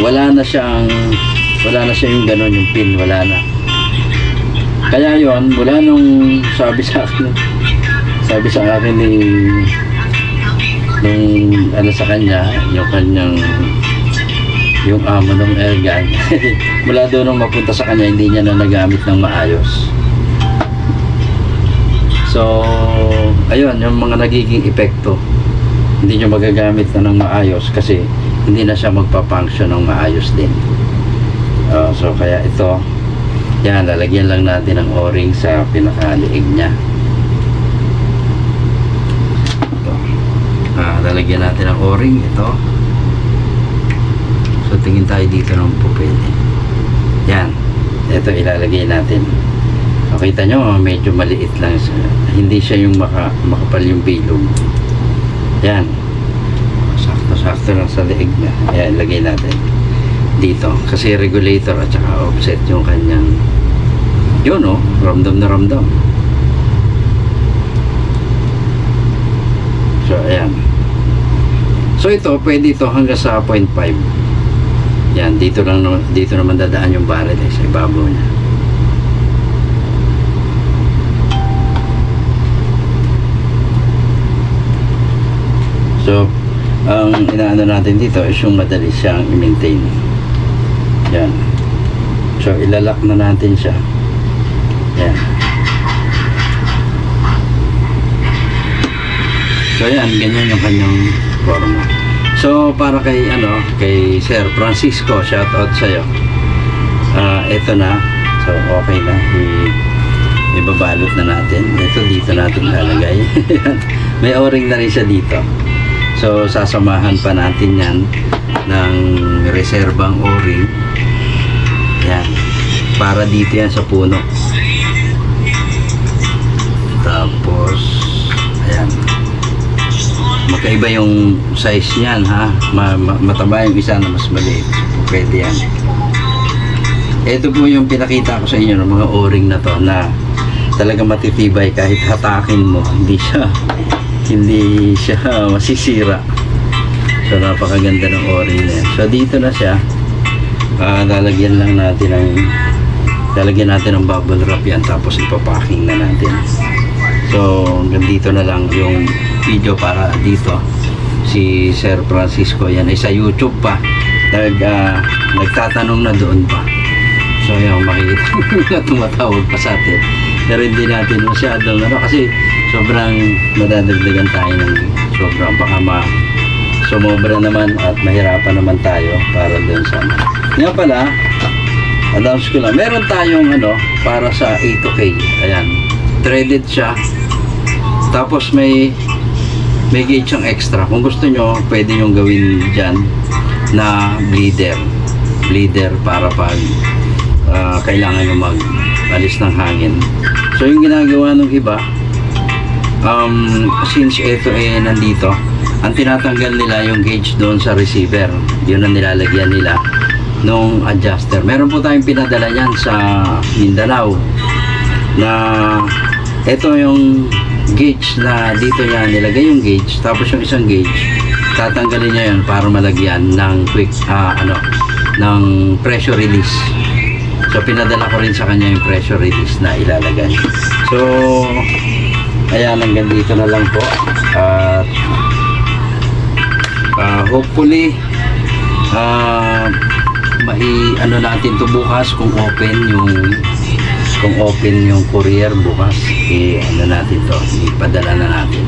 wala na siyang wala na siya yung gano'n yung pin wala na. Kaya yon mula nung sabi sa akin sabi sa akin ni nung ano sa kanya yung kanyang yung amo ng airgun mula doon nung mapunta sa kanya hindi niya na nagamit ng maayos. So ayun yung mga nagiging epekto hindi nyo magagamit na ng maayos kasi hindi na siya magpa-function ng maayos din. Ah, so kaya ito yan lalagyan lang natin ng o-ring sa pinakaliig niya. Ito. Ah, lalagyan natin ng o-ring ito. So tingin tayo dito ng po pwede yan ito ilalagay natin. Makita nyo medyo maliit lang siya. Hindi siya yung maka, makapal yung bilog. Yan sakto lang sa leeg niya. Ayan lagay natin. Dito. Kasi regulator at saka offset yung kanyang yun oh. Ramdam na ramdam. So ayan. So ito pwede ito hanggang sa 0.5 yan dito lang dito naman dadaan yung barrel eh, sa ibabaw niya. So ang inaano natin dito is yung madali siyang i-maintain. Yan. So ilalak na natin siya. Yan. So yan. Ganyan yung kanyang forma. So para kay ano kay Sir Francisco shout out sa'yo. Ah ito na. So okay na. I, ibabalot na natin. Ito dito natin lalagay. May o-ring na rin siya dito So, sasamahan pa natin yan ng reserbang o-ring. Yan. Para dito yan sa puno. Tapos, ayan. Magkaiba yung size niyan, ha? Ma ma- mataba yung isa na mas maliit. Pwede yan. Ito po yung pinakita ko sa inyo ng mga o-ring na to na talaga matitibay kahit hatakin mo. Hindi siya hindi siya masisira. So napakaganda ng o-ring na. So dito na siya. Ah, lalagyan lang natin ng lalagyan natin ng bubble wrap yan tapos ipapacking na natin. So hanggang dito na lang yung video para dito si Sir Francisco yan ay sa YouTube pa nag, ah, nagtatanong na doon pa so yan makikita na tumatawag pa sa atin pero hindi natin masyadong ano kasi sobrang madadagdagan tayo ng sobrang baka ma sumobra naman at mahirapan naman tayo para doon sa ano. nga pala announce ko lang meron tayong ano para sa A2K ayan threaded siya tapos may may gauge ang extra. Kung gusto nyo, pwede nyo gawin dyan na bleeder. Bleeder para pag ah, kailangan nyo mag alis ng hangin. So yung ginagawa ng iba, um, since ito eh nandito, ang tinatanggal nila yung gauge doon sa receiver. Yun ang nilalagyan nila nung adjuster. Meron po tayong pinadala yan sa Mindanao na ito yung gauge na dito niya nilagay yung gauge tapos yung isang gauge tatanggalin niya yun para malagyan ng quick ah, ano ng pressure release so pinadala ko rin sa kanya yung pressure release na ilalagay. So ayan hanggang dito na lang po. At ah, hopefully ah mai ano natin to bukas kung open yung kung open yung courier bukas i ano natin to ipadala na natin